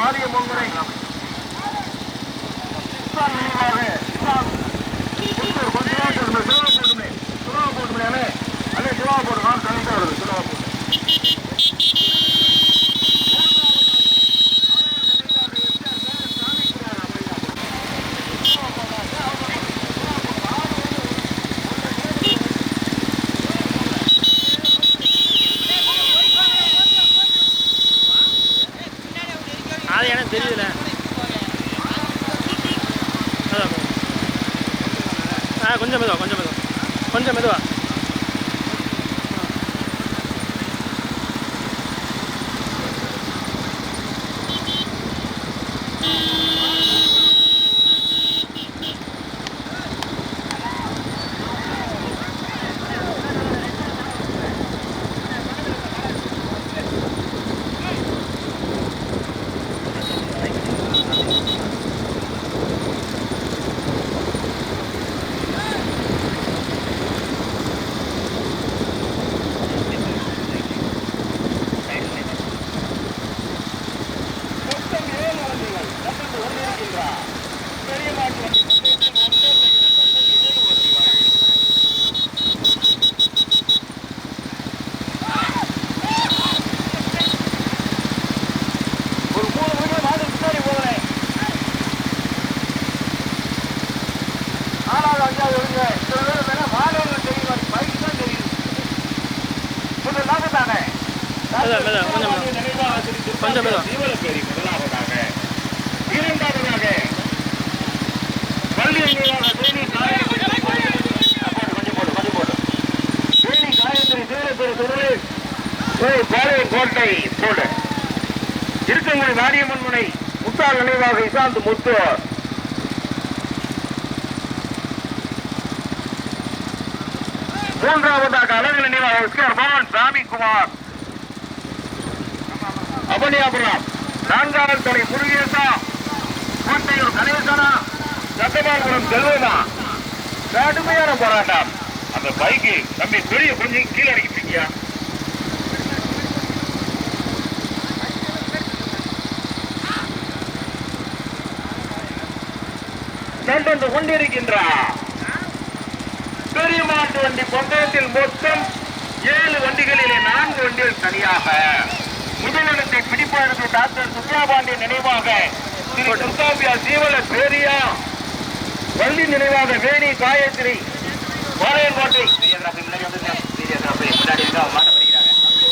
மாரியம்மன் முறை நிஷாந்த் முத்து மூன்றாவதாக அழகு நினைவாக எஸ்கேஆர் மோகன் சாமிக்குமார் அபனியாபுரம். நான்காவது தலை முருகேசா. கோட்டையூர் கணேசனா. சட்டமாபுரம் செல்வமா கடுமையான போராட்டம். அந்த பைக்கு தம்பி பெரிய கொஞ்சம் கீழே அடிக்கிட்டீங்க சென்று கொண்டிருக்கின்றார். பெரிய மாட்டு வண்டி பந்தயத்தில் மொத்தம் ஏழு வண்டிகளிலே நான்கு வண்டிகள் தனியாக. முதலிடத்தை பிடிப்பதற்கு டாக்டர் சுப்ராபாண்டி நினைவாக திரு துர்காபியா சீவல பேரியா வள்ளி நினைவாக வேணி காயத்ரி பாளையங்கோட்டை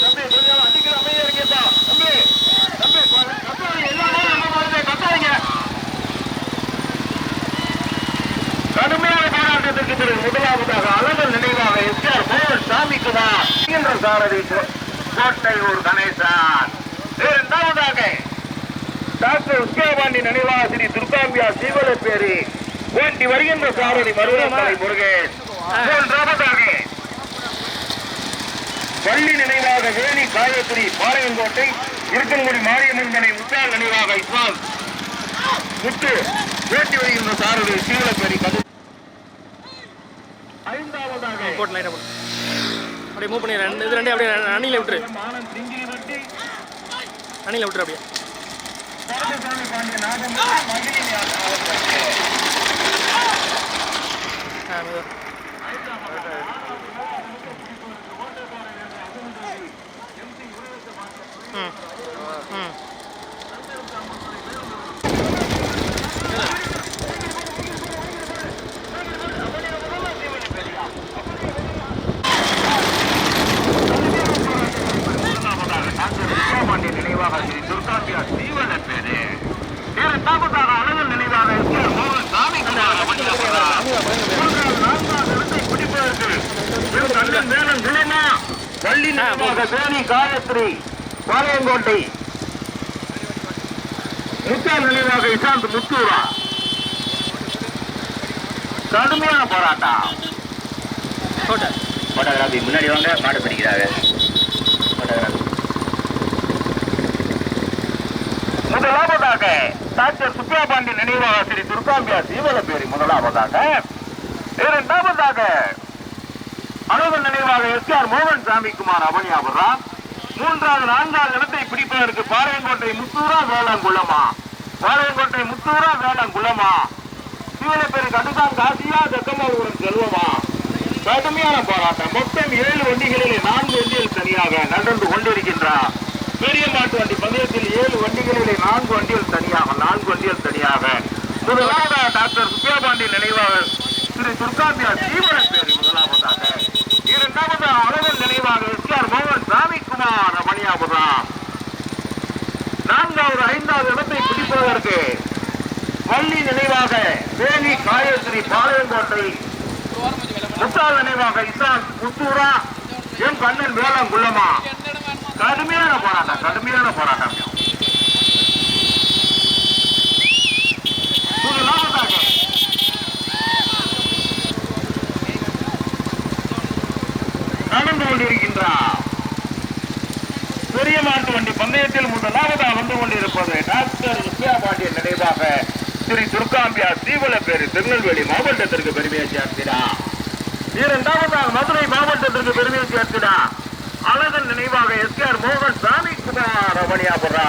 தம்பி, கொஞ்சம் அடிக்கிற அமைதியா இருக்கேப்பா. தம்பி, தம்பி, கத்தாதீங்க. எல்லா நேரம் நம்ம மாதிரி கத்தாதீங்க. கடுமையான போராட்டத்திற்கு பிறகு முதலாவதாக அழகர் நினைவாக எஸ்ஆர் மோகன் சாமிக்குமார் என்ற சாரதி கோட்டையூர் கணேசன். இரண்டாவதாக டாக்டர் உஸ்காபாண்டி நினைவாக ஸ்ரீ துர்காம்பியா சீவலப்பேரி ஓட்டி வருகின்ற சாரதி மருதமலை முருகேஷ். மூன்றாவதாக பள்ளி நினைவாக வேணி காயத்ரி பாளையங்கோட்டை இருக்கன்குடி மாரியம்மன் மனை முத்தாள் நினைவாக இஸ்லாம் முத்து ஓட்டி வருகின்ற சாரதி சீவலப்பேரி கது ஐந்தாவதாக அப்படியே மூவ் பண்ணி ரெண்டு இது ரெண்டே அப்படியே அணியில் விட்டுரு. அணியில் விட்டுரு அப்படியே. ம் ம் முதலாவதாக டாக்டர் விஜயபாண்டிய நினைவாக ஸ்ரீ துர்காம்பியா சீவன பேரு இரண்டாவதாக அழகர் நினைவாக எஸ் கே மோகன் சாமி குமார் மணியப்பரார். மூன்றாவது நான்காவது இடத்தை பிடிப்பதற்கு திரு கண்ணன் வேலன் சுலைமா வள்ளி தேனி காயத்ரி பாளையங்கோட்டை. முத்தால் நினைவாக இசாந்த் முத்தூரா? கடுமையான போராட்டம். போட்ட போட்டோகிராஃபி முன்னாடி வாங்க பாட்டு படிக்கிறாங்க போட்டோகிராஃபி. முதலாவதாக டாக்டர் சுப்ராபாண்டி நினைவாக ஸ்ரீ துர்காம்பியா சீவலப்பேரி முதலாவதாக இரண்டாவதாக அனுபவ நினைவாக எஸ் ஆர் மோகன் சாமிக்குமார் அவனியாபுரம் மூன்றாவது நான்காவது இடத்தை பிடிப்பதற்கு பாளையங்கோட்டை முத்தூரா வேளாங்குளமா? பாளையங்கோட்டை முத்தூரா வேளாங்குளமா? சிவனப்பேரு கடுதான் காசியா தக்கமாவூரம் செல்வமா? கடுமையான போராட்டம். மொத்தம் ஏழு வண்டிகளிலே நான்கு வண்டிகள் தனியாக நடந்து கொண்டிருக்கின்றார். பெரிய மாட்டு வண்டி பந்தயத்தில் ஏழு வண்டிகளிலே நான்கு வண்டிகள் தனியாக நான்கு வண்டிகள் தனியாக. முதலாவதாக டாக்டர் சுப்பியாபாண்டி நினைவாக திரு துர்காம்பியா சீவனன் முதலாக முதலாவதாக அழகன் நினைவாக எஸ்ஆர் மோகன் சாமிக்குமார் மணியாபுரம் நான்காவது ஐந்தாவது இடத்தை பிடிப்பதற்கு வள்ளி நினைவாக வேலி காயத்ரி பாளையங்கோட்டை. முத்தாள் நினைவாக இசான் முத்தூரா எம் கண்ணன் வேளாண் குள்ளமா கடுமையான போராட்டம் கடுமையான போராட்டம். நடந்து கொண்டிருக்கின்றார். பெரிய மாட்டு வண்டி பந்தயத்தில் முதலாவதாக வந்து கொண்டிருப்பது டாக்டர் பாண்டியன் நினைவாக ஸ்ரீ துர்காம்பியா தீவலப்பேரு திருநெல்வேலி மாவட்டத்திற்கு பெருமையை சேர்க்கிறார் இரண்டாவதாக மதுரை மாவட்டத்திற்கு பெருமையை சேர்க்கிறார் அழகன் நினைவாக எஸ் ஆர் மோகன் சாமி குமார் ரமணியாபுரா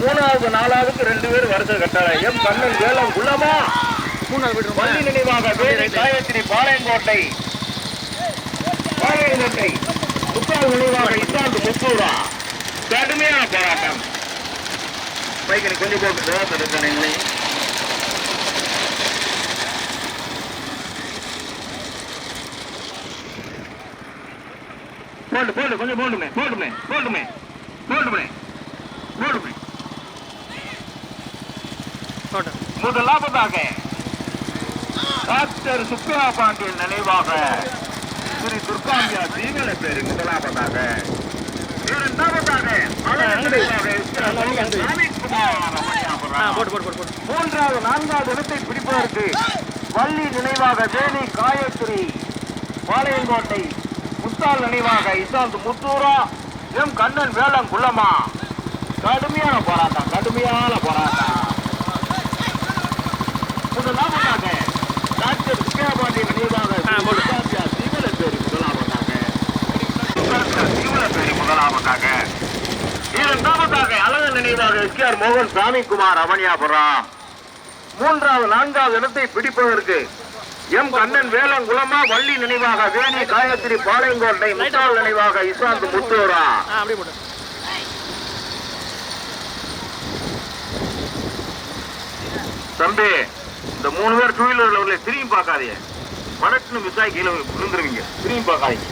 மூணாவது நாலாவதுக்கு ரெண்டு பேர் வருஷ கட்டளை. எம் கண்ணன் வேலம் குள்ளமா பள்ளி நினைவாக வேலி காயத்ரி பாளையங்கோட்டை. விநாயக இல்லத்தை முக்கால் நினைவாக இந்தாண்டு முப்பது ரூபா கடுமையான போராட்டம். பைக்கனை கொஞ்சம் போட்டு தடுக்கிறீங்களே போடு போடு கொஞ்சம் போடுமே போடுமே போடுமே போடுமே போடுமே. முதலாவதாக டாக்டர் சுப்ரியா பாண்டியன் நினைவாக ஸ்ரீ துர்காம்பியா தீவிர பேரு முதலாவதாக இரண்டாவதாக மூன்றாவது நான்காவது இடத்தை பிடிப்பதற்கு வள்ளி நினைவாக வேணி காயத்ரி பாளையங்கோட்டை முத்தால் நினைவாக இசாந்த் முத்தூரா எம் கண்ணன் வேளம் குள்ளமா கடுமையான போராட்டம் கடுமையான போராட்டம் முதலாவதாக டாக்டர் விஜயபாண்டி நினைவாக ஆ, போடு. சீவலப்பேரி முதலாவதாக சீவலப்பேரி முதலாவதாக இரண்டாவதாக அழகன் நினைவாக எஸ் ஆர். மோகன் சாமிக்குமார் அவனியாபுரம் மூன்றாவது நான்காவது இடத்தை பிடிப்பதற்கு எம். கண்ணன் வேலங்குளமா வள்ளி நினைவாக வேணி காயத்ரி பாளையங்கோட்டை முத்தாள் நினைவாக இசாந்த் முத்தூரா. தம்பி இந்த மூணு பேர் டூ வீலர்ல உள்ள திரும்பி பார்க்காதீங்க. வடக்குன்னு மிஸ் ஆகி கீழே விழுந்துருவீங்க. திரும்பி பார்க்காதீங்க.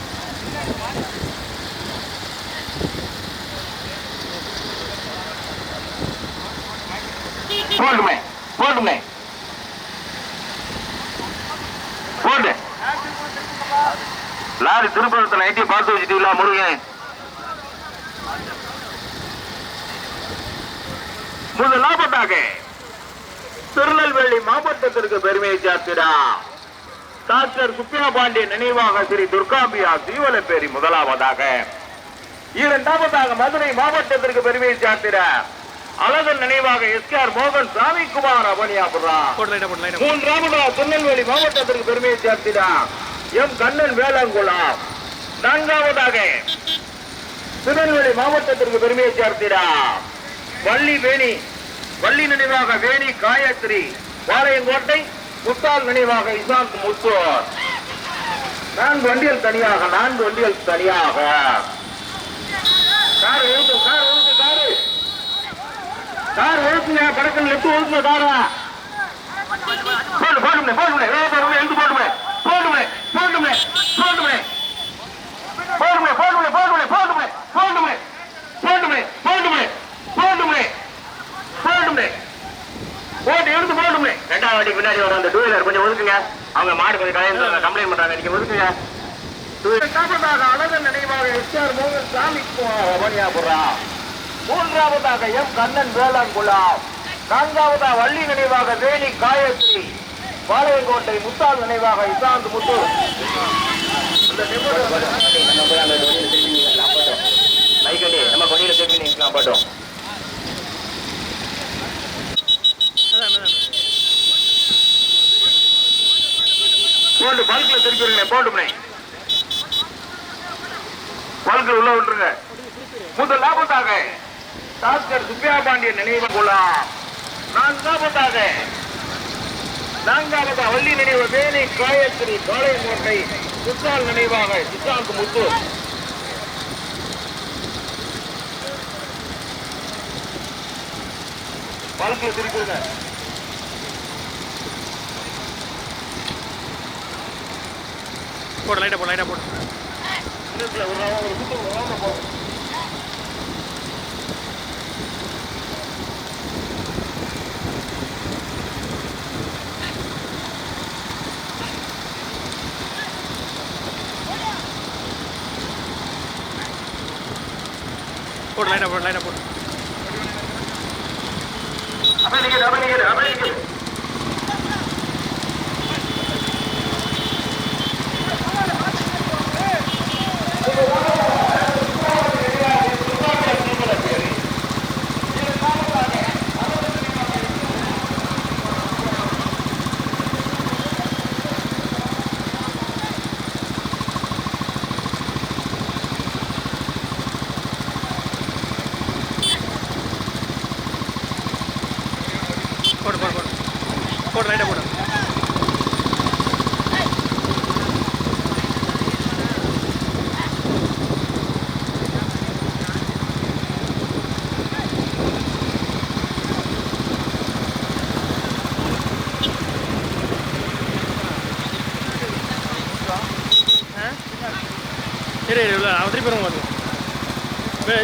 சொல்லுமே போட்டுமே. போடு லாரி திருப்பணத்தை நைட்டி பார்த்து வச்சுட்டீங்களா முருகன்? முதலாவதாக திருநெல்வேலி மாவட்டத்திற்கு பெருமையை சாத்திரா. டாக்டர் சுப்பியா பாண்டியன் நினைவாக ஸ்ரீ துர்காம்பியா தீவலப்பேரி முதலாவதாக. இரண்டாவதாக மதுரை மாவட்டத்திற்கு பெருமையை சாத்திர. அழகன் நினைவாக எஸ் ஆர் மோகன் சாமிக்குமார் மூன்றாவதாக திருநெல்வேலி மாவட்டத்திற்கு பெருமையை சேர்த்திட. எம் கண்ணன் வேளாங்குளம் நான்காவதாக திருநெல்வேலி மாவட்டத்திற்கு பெருமையை சேர்த்திட. வள்ளி வேணி வள்ளி நினைவாக வேணி காயத்ரி. பாளையங்கோட்டை முத்தால் நினைவாக இசாந்த் முத்தூர். நான்கு வண்டிகள் தனியாக நான்கு வண்டிகள் தனியாக கார் ஒழுக்கு கார் ஒழுக்கு காரு கார் ஒழுக்குங்க படக்கம் லெஃப்ட் ஒழுக்குங்க காரா போடு போடுமே போடுமே வேக போடுமே எழுந்து போடுமே போடுமே போடுமே போடுமே போடுமே போடுமே போடுமே போடுமே போடுமே போடுமே போடுமே போடுமே போடுமே போட்டு எடுத்து போடுமே ரெண்டாவது வாட்டி பின்னாடி வர அந்த டூ வீலர் கொஞ்சம் ஒதுக்குங்க அவங்க மாடு கொஞ்சம் கலைந்து கம்ப்ளைண்ட் பண்றாங்க நீங்க ஒதுக்குங்க இரண்டாவதாக அழகன் நினைவாக எஸ் ஆர் மோகன் சாமி அவனியாபுரா மூன்றாவதாக எம். கண்ணன் வேளாங்குளார் நான்காவதா வள்ளி நினைவாக வேணி காயத்ரி. பாளையங்கோட்டை முத்தாள் நினைவாக இசாந்த் முத்து. மைக்கடி நம்ம கொடியில திருப்பி நிற்கலாம் பாட்டோம் போட்டு பல்கில் திருப்பி விடுங்க போட்டுமே பல்கில் உள்ள விட்டுருங்க. முதல் லாபத்தாக டாக்டர் சுப்பியா பாண்டியன் நினைவு குழாம் நான்காவதாக நான்காவது வள்ளி நினைவு வேணி காயத்ரி பாளையங்கோட்டை சுத்தால் நினைவாக சித்தாந்த் முத்து. வாழ்க்கையை திருப்பிடுங்க. போடு லைட்டாக போடு லைட்டாக போடு. ஒரு round, ஒரு சுத்து ஒரு round போகும். போட்டு லைட்டாக போட்டு லைட்டாக போட்டு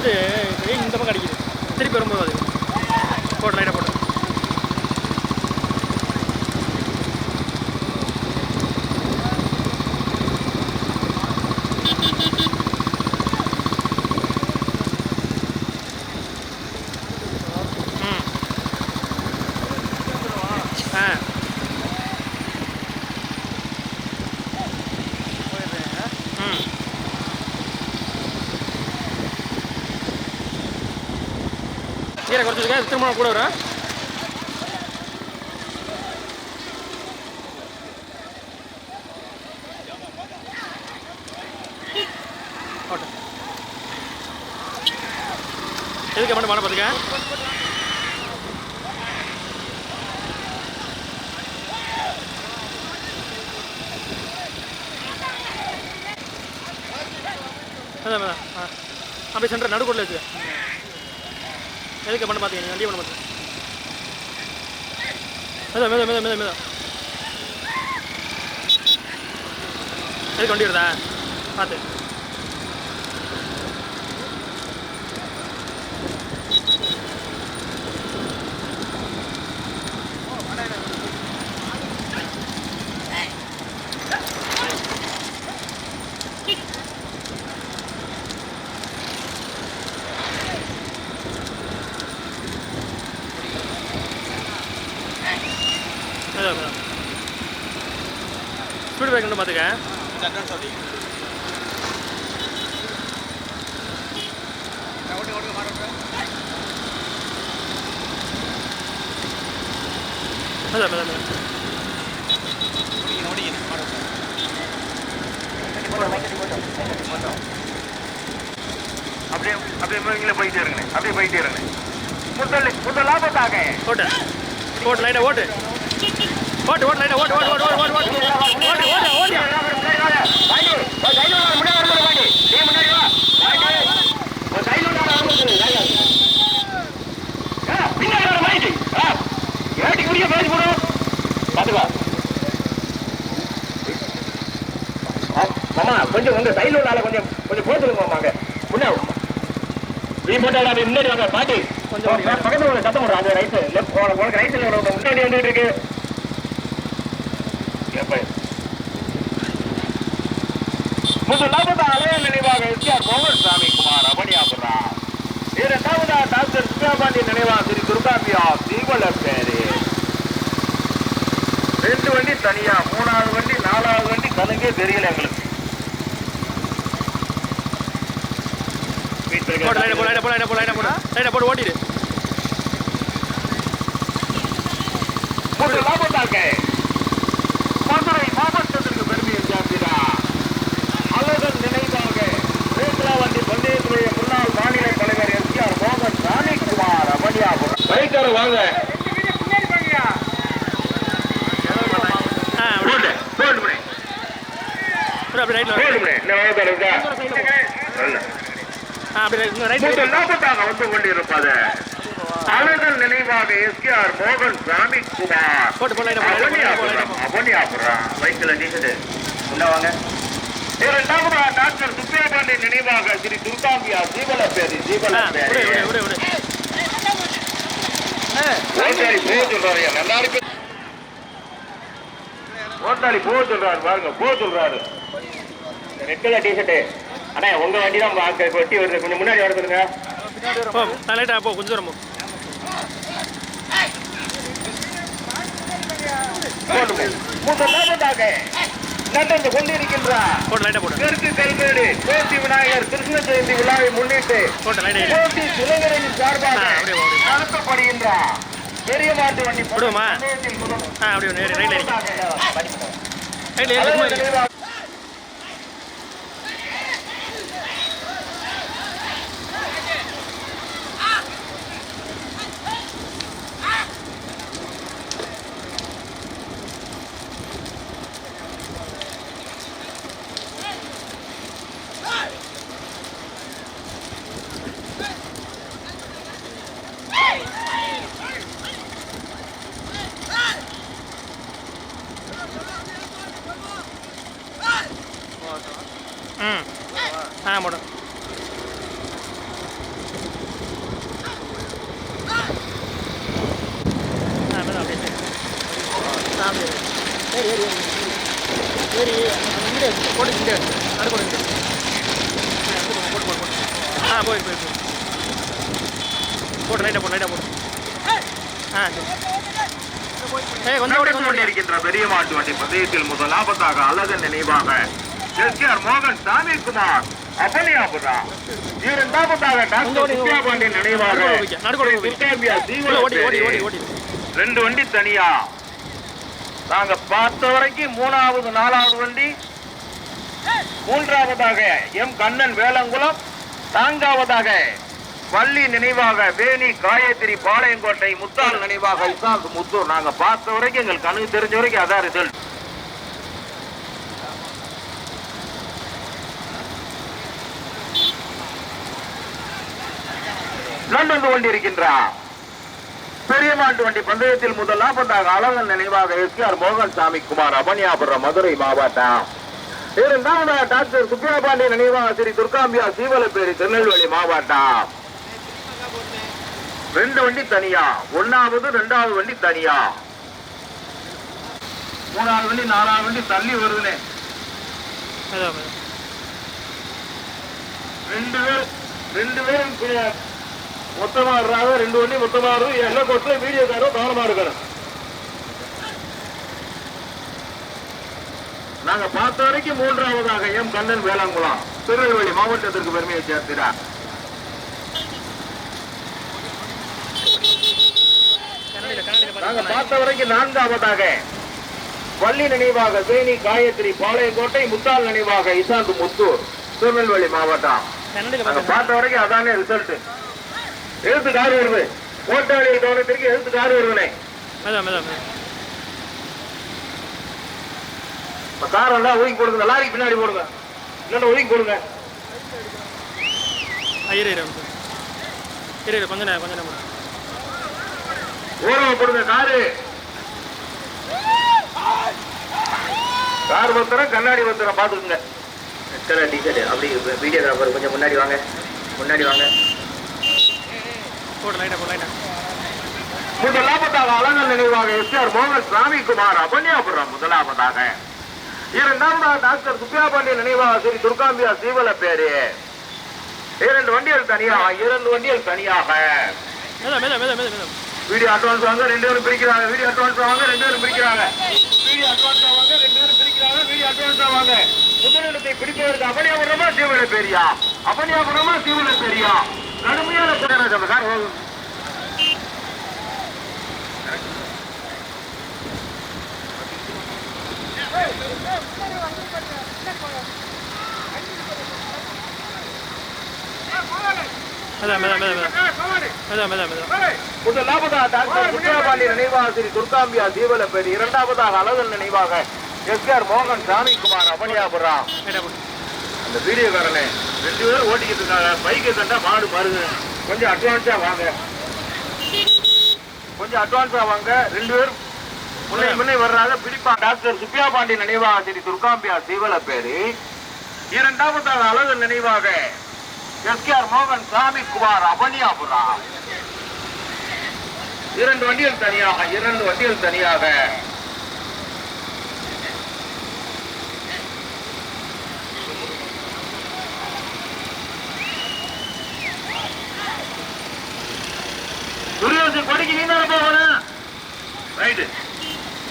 돼. வச்சுருக்கேன் திருமணம் கூட வரும் எதுக்கு மட்டும் பண்ண பார்த்துக்க? அதான் மேடம் ஆ. அப்படியே சென்டர் வச்சுக்க. எதுக்கு பண்ண பார்த்தீங்க வண்டியை பண்ண பார்த்தீங்க மேதா மேதா மேதா மேதா மேதா எதுக்கு வண்டி வருதா? பார்த்து மெதா மெதா ஸ்பீட் பிரேக் மட்டும் பார்த்துக்க மெதா மெதா மெதா அப்படியே அப்படியே இங்கே போயிட்டே இருங்க அப்படியே போயிட்டே இருங்க முதல் முதலாவதாக ஓட்டு. ஓட்டு லைட்டாக ஓட்டு. ஓட்டு ஓட்டு லைட்டாக ஓட்டு ஓட்டு ஓட்டு ஓட்டு ஓட்டு ஓட்டு. ஓட்டு ஓட்டு ஓட்டு கொஞ்சம் வந்து சைடுல உள்ள ஆளை கொஞ்சம் கொஞ்சம் போட்டுருங்க மாமாங்க முன்னாடி நீ போட்டா அப்படி முன்னாடி வாங்க பாட்டி. கொஞ்சம். பக்கத்துல சத்தம் போடுற அந்த ரைட்டு லெஃப்ட் உனக்கு முன்னாடி வந்துட்டு இருக்கு. முதலாவது அலைய நினைவாக எஸ்ஆர் மோகன் சாமி குமார் அவனியாபுரா இரண்டாவதா டாக்டர் சுப்பிரபாண்டி நினைவாக ஸ்ரீ துர்காபியா தீவல பேரு ரெண்டு வண்டி தனியா மூணாவது வண்டி நாலாவது வண்டி கணக்கே தெரியல போடு லைனை போடு லைனை போடு லைனை போடு லைனை போடு லைனை போடு ஓட்டிடு வாங்க போட்டு. லாபத்தாக வந்து கொண்டிருப்பது அழகன் நினைவாக எஸ்கேஆர் மோகன் சாமி குமார் அவனியாபுரம் அவனியாபுரம். பைக்கில் நீக்குது உள்ள வாங்க. இரண்டாவதா டாக்டர் சுப்பிரபாண்டி நினைவாக ஸ்ரீ துர்காம்பியா ஜீவன பேரு ஜீவன ஆ விடு விடு பேரு விடு. விடு ஓட்டாளி போக சொல்றாரு பாருங்க போக சொல்றாரு. ரெட் கலர் டிஷர்ட் அண்ணா உங்க வண்டி தான் வாங்க வெட்டி வருது. கொஞ்சம் முன்னாடி வர சொல்லுங்க. போ கொஞ்சம். முதலாவதாக நடந்து கொண்டிருக்கின்றார். தெற்கு கல்மேடு கோட்டி விநாயகர் கிருஷ்ண ஜெயந்தி விழாவை முன்னிட்டு கோட்டி சார்பாக. நடத்தப்படுகின்றார். பெரிய மாட்டு வண்டி ஆ அப்படியே ரைட்ல. ரைட்ல ஏறி சும்மா இருக்கு நினைவாக ம் ஆ போடும் ஆ அப்படியே அப்படியே ஆ அப்படியே ஏறி ஏறி ஏறி ஏறி இங்கே போட்டு இங்கே நடு போடு இங்கே ஆ இது போடு, போட்டு போட்டு போட்டு ஆ போய் போய் போய் போட்டு லைட்டாக போட்டு லைட்டாக போட்டு ஆ சரி ஏய் கொஞ்சம் ஓடி நடந்து கொஞ்சம் ஓடி கொண்டிருக்கின்ற பெரிய பந்தயத்தில் முதலாவதாக அழகன் நினைவாக. எஸ்கேஆர் மோகன் சாமிக்குமார் இரண்டாவதாக டாக்டர். சுப்பியாபாண்டி நினைவாக ஓடி ரெண்டு வண்டி தனியா. நாங்க பார்த்த வரைக்கும் மூணாவது நாலாவது வண்டி. மூன்றாவதாக எம் கண்ணன் வேலங்குளம் நான்காவதாக பள்ளி நினைவாக வேணி காயத்ரி பாளையங்கோட்டை. முத்தாள் நினைவாக இசாக் முத்தூர் நாங்க பார்த்த வரைக்கும் எங்களுக்கு கணக்கு தெரிஞ்ச வரைக்கும் அதான் ரிசல்ட் நடந்து கொண்டிருக்கின்றார் பெரியமாட்டு வண்டி பந்தயத்தில் முதலாவதாக அழகன் நினைவாக எஸ்ஆர் மோகன் சாமி குமார் அபனியாபுரம் மதுரை மாவட்டம். இரண்டாவதாக டாக்டர் சுப்பிரபாண்டி நினைவாக ஸ்ரீ துர்காம்பியா சீவலப்பேரி திருநெல்வேலி மாவட்டம். ரெண்டு வண்டி தனியா ஒன்னாவது ரெண்டாவது வண்டி தனியா. மூணாவது வண்டி நாலாவது வண்டி தள்ளி வருதுனே. ரெண்டு பேர் ரெண்டு பேரும் கீழே மொத்தமா வர்றாங்க ரெண்டு வண்டி மொத்தமா என்ன எல்லாம் கொட்டு வீடியோக்காரோ கவனமா இருக்கணும். நாங்க பார்த்த வரைக்கும் மூன்றாவதாக எம். கண்ணன் வேளாங்குளம். திருநெல்வேலி மாவட்டத்திற்கு பெருமையை சேர்க்கிறார் நாங்க பார்த்த வரைக்கும் நான்காவதாக பள்ளி நினைவாக தேனி காயத்ரி பாளையங்கோட்டை முத்தாள் நினைவாக இசாந்து முத்தூர் திருநெல்வேலி மாவட்டம். நாங்க பார்த்த வரைக்கும் அதானே ரிசல்ட் எழுத்து கார் வருது ஓட்டாளிகள் கவனத்திற்கு எழுத்து கார் அதான். இப்ப கார் எல்லாம் ஒதுக்கி போடுங்க. லாரிக்கு பின்னாடி போடுங்க. இல்லைன்னா ஒதுக்கி போடுங்க. இரு இரு கொஞ்சம். இரு கொஞ்ச நேரம் கொஞ்ச நேரம் போடுங்க. காரு. கார் பத்திரம் கண்ணாடி பத்திரம் பாத்துக்குங்க. கலர் டிஷர்ட் அப்படி வீடியோகிராஃபர் கொஞ்சம் முன்னாடி வாங்க. முன்னாடி வாங்க போடு லைட்டாக போடு லைட்டாக முதலாவதாக அலங்கல் நினைவாக எஸ் ஆர் மோகன் சாமிக்குமார் அபன்யாபுரம் முதலாவதாக. இரண்டாவதாக டாக்டர் சுப்பியாபாண்டி நினைவாக ஸ்ரீ துர்காம்பியா சீவல பேரு. இரண்டு வண்டிகள் தனியா இரண்டு வண்டிகள் தனியாக. வீடியோ அட்வான்ஸ் வாங்க ரெண்டு பேரும் பிரிக்கிறாங்க. வீடியோ அட்வான்ஸ் வாங்க ரெண்டு பேரும் பிரிக்கிறாங்க. வீடியோ அட்வான்ஸ் வாங்க ரெண்டு பேரும் பிரிக்கிறாங்க. வீடியோ அட்வான்ஸ் வாங்க. முதலிடத்தை பிடிப்பதற்கு அபனியாபுரமா சீவல பேரியா? அபனியாபுரமா சீவல பேரியா? கடுமையான போராட்டம் சார் மேதா மேதா நினைவாக துர்காம்பியா இரண்டாவதாக நினைவாக எஸ் ஆர் மோகன் சாமி குமார் லைட்டாக போடு இந்த வீடியோக்காரனே ரெண்டு பேரும் ஓட்டிக்கிட்டு இருக்காங்க. பைக்கை கண்டா மாடு மாறுங்க கொஞ்சம் அட்வான்ஸா வாங்க. கொஞ்சம் அட்வான்ஸா வாங்க. ரெண்டு பேரும் முன்னே முன்னே வர்றாங்க. பிடிப்பா டாக்டர் சுப்பியா பாண்டி நினைவாக ஸ்ரீ துர்காம்பியா சீவல பேரு. இரண்டாவதாக அழகு நினைவாக எஸ்கேஆர் மோகன் சாமி குமார் அவனியாபுரம் இரண்டு வண்டிகள் தனியாக இரண்டு வண்டிகள் தனியாக. துரியோசி கொடிக்கு நீ தானே போகணும் ரைட்டு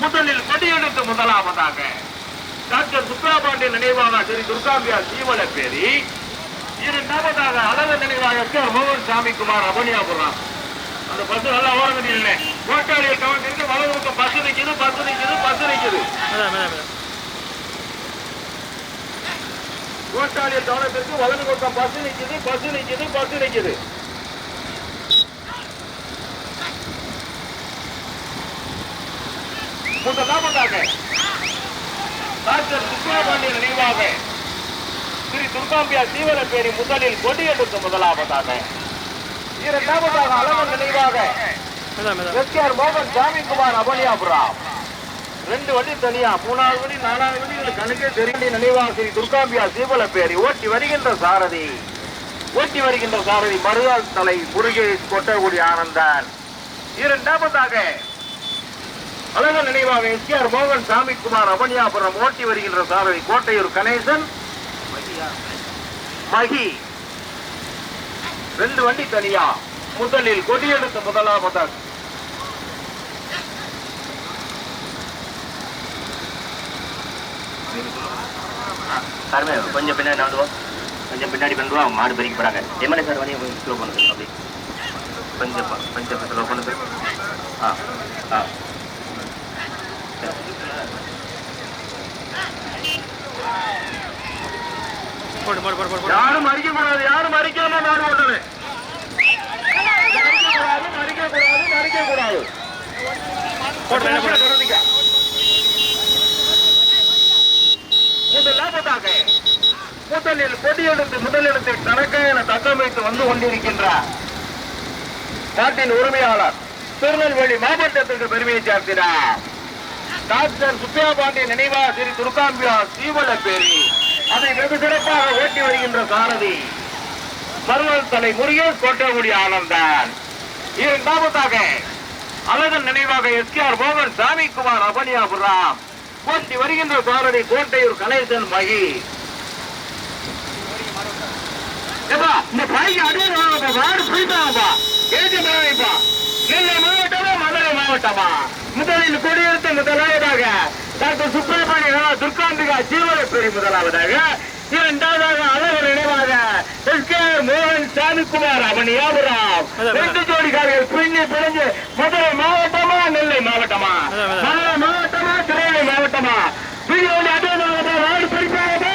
முதலில் கொடியெடுத்து முதலாவதாக டாக்டர் சுப்ராபாண்டிய நினைவாக ஸ்ரீ துர்காம்பியா சீவல பேரி இரண்டாவதாக அழகு நினைவாக எஸ் ஆர் மோகன் சாமி குமார் அவனியாபுரம் அந்த பஸ் நல்லா ஓரங்க இல்லை கோட்டாளியை கவனிச்சு வலது பக்கம் பஸ் நிக்குது பஸ் நிக்குது பஸ் மேடம் கோட்டாளியை கவனத்திற்கு வலது பக்கம் பஸ் நிக்குது பஸ் நிக்குது பஸ் நிக்குது முதலாவதாக டாக்டர் சுப்பிரமணிய நினைவாக ஸ்ரீ துர்காம்பியா தீவிர பேரி முதலில் கொடியெடுத்து முதலாவதாக. இரண்டாவதாக அழகன் நினைவாக மேடம் மேடம் எஸ்கேஆர் மோகன் சாமிக்குமார் அபனியாபுரம் ரெண்டு வழி தனியா மூணாவது வழி நாலாவது வண்டி இதுல கணக்கே தெரியும் நினைவாக ஸ்ரீ துர்காம்பியா சீவல பேரி ஓட்டி வருகின்ற சாரதி ஓட்டி வருகின்ற சாரதி மருதாள் தலை முருகேஷ் கொட்டகுடி ஆனந்தன். இரண்டாவதாக அழக நினைவாக எஸ்கேஆர் மோகன் சாமிக்குமார் அவனியாபுரம் ஓட்டி வருகின்ற சாரதி கோட்டையூர் கணேசன். மகி. ரெண்டு வண்டி தனியா. முதலில் கொடியெடுத்த முதலாவதாக சாருமே கொஞ்சம் பின்னாடி நடந்துவா கொஞ்சம் பின்னாடி பண்ணுவா மாடு பெருக்கி போறாங்க. எம்எல்ஏ சார் வந்து ஸ்லோ பண்ணுது அப்படி கொஞ்சம் கொஞ்சம் ஸ்லோ ஆ ஆ. போடு போடு போடு போடு யாரும் மறிக்க கூடாது யாரும் மறிக்காம மாடு கூடாது கூடாது. முதலாவதாக முதலில் கொடியெடுத்து முதலிடத்தை தனக்க என தக்கமைத்து வந்து கொண்டிருக்கின்ற நாட்டின் உரிமையாளர் திருநெல்வேலி மாவட்டத்திற்கு பெருமையை சேர்க்கிறார் டாக்டர் சுப்பியா பாண்டிய நினைவா ஸ்ரீ துர்காம்பியா சீவல அதை வெகு சிறப்பாக ஓட்டி வருகின்ற சாரதி. மருவல் தலை முருகேஷ் கோட்டகுடி ஆனந்தன் இரண்டாவதாக அழகன் நினைவாக எஸ்கேஆர் மோகன் சாமிக்குமார் அபனியாபுரம். ஓட்டி வருகின்ற சாரதி கோட்டையூர் கணேசன் மகி. இந்த பையன் அடியே வாடு போயிட்டாங்கப்பா ஏஜி நெல்லை மாவட்டமா மதுரை மாவட்டமா? முதலில் குடியிருத்த முதலாவதாக டாக்டர் சுப்பிரமணிய துர்காம்பிகா ஜீவனப்பேரி முதலாவதாக இரண்டாவதாக அழகர் நினைவாக எஸ் கே மோகன் சாமிக்குமார் அவனியாபுரம். ரெண்டு ஜோடிக்காரர்கள் பின்னி பிரிஞ்சு மதுரை மாவட்டமா நெல்லை மாவட்டமா. மதுரை மாவட்டமா திருநெல்வேலி மாவட்டமா? வீடியோ அதே வாடு பிரிப்பாங்க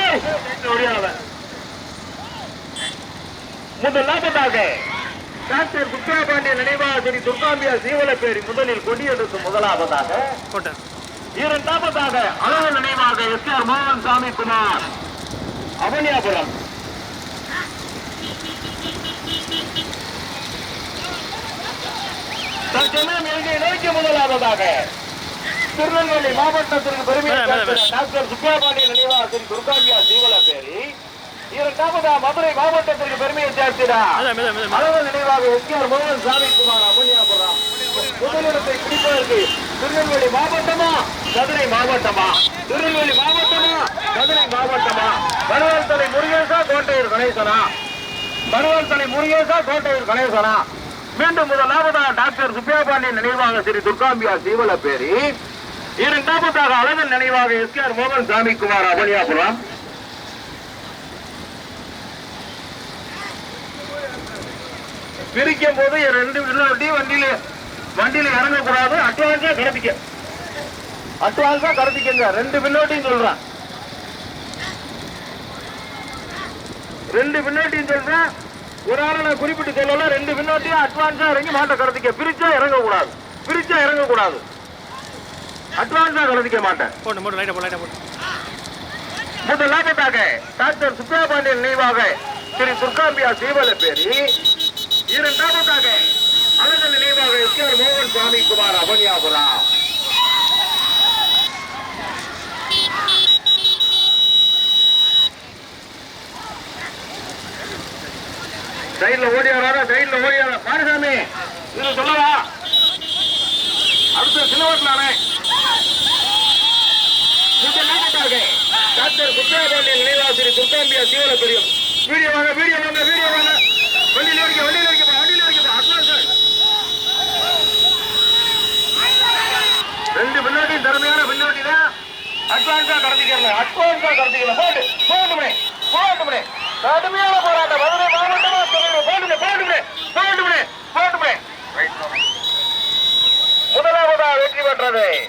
முடியாத முதலாவதாக டாக்டர் சுப்பிரபாண்டிய நினைவாக ஸ்ரீ துர்காம்பியா சீவலப்பேரி முதலில் கொடியெடுத்து முதலாவதாக இரண்டாவதாக அழகு நினைவாக எஸ் ஆர் மோகன் சாமி குமார். அவனியாபுரம். தற்சமயம் இங்கே நோக்கி முதலாவதாக? திருநெல்வேலி மாவட்டத்திற்கு பெருமை மேடம், மேடம், சேர்க்கிற டாக்டர் சுப்பிரபாண்டிய நினைவாக ஸ்ரீ துர்காம்பியா சீவலப்பேரி இரண்டாவதா மதுரை மாவட்டத்திற்கு பெருமையை மேடம் அளவு நினைவாக எஸ்கேஆர் மோகன் சாமி குமார் அமனியாபுரம் முதலிடத்தை பிடிப்பதற்கு திருநெல்வேலி மாவட்டமா மதுரை மாவட்டமா? திருநெல்வேலி மாவட்டமா மதுரை மாவட்டமா? மருவல் தலை முருகேசா கோட்டையூர் கணேசனா? மருவல் தலை முருகேசா கோட்டையூர் கணேசனா? மீண்டும் முதலாவதா டாக்டர் சுப்பியாபாண்டியன் நினைவாக ஸ்ரீ துர்காம்பியா சீவல பேரி இரண்டாவதாக அழகன் நினைவாக எஸ்கேஆர் மோகன் சாமி குமார் அமனியாபுரம் பிரிக்கும் போது ரெண்டு இன்னொரு வண்டியில வண்டியில இறங்கக்கூடாது. அட்வான்ஸா கடத்திக்க அட்வான்ஸா கடத்திக்கங்க ரெண்டு பின்னோட்டியும் சொல்றேன். ரெண்டு பின்னோட்டியும் சொல்றேன். ஒரு ஆளை நான் குறிப்பிட்டு சொல்லல. ரெண்டு பின்னோட்டியும் அட்வான்ஸா இறங்கி மாட்டை கடத்திக்க பிரிச்சா இறங்கக்கூடாது. பிரிச்சா இறங்கக்கூடாது. அட்வான்ஸா கடத்திக்க மாட்டேன். போட்டு போட்டு லைட்டா போட்டு லைட்டா போட்டு முதலாவதாக டாக்டர் சுப்ரபாண்டியன் நினைவாக ஸ்ரீ துர்காம்பியா சீவல பேரி இரண்டாவதாக அழக நினைவாக எஸ் மோகன் சுவாமி குமார் அபன்யாபுரா சைட்ல ஓடியாரா சைட்ல ஓடியாரா பாருசாமி இது சொல்லவா? அடுத்த சிலவர்களானே முதலாவதாக டாக்டர் குற்றாபாண்டியன் நினைவாசிரி துர்காம்பியா தீவிர பெரியம். வீடியோ வாங்க வீடியோ வாங்க வீடியோ வாங்க. வண்டியில இருக்க ரெண்டு பின்னாடி திறமையான பின்னாடிதான் அட்வான்ஸா கடத்திக்கல அட்வான்ஸா கடத்திக்கல போட்டு போட்டுமே போட்டுமே கடுமையான போராட்டம். மதுரை மாவட்டமா சொல்லுங்க. போட்டுமே போட்டுமே போட்டுமே போட்டுமே முதலாவதா வெற்றி பெற்றது.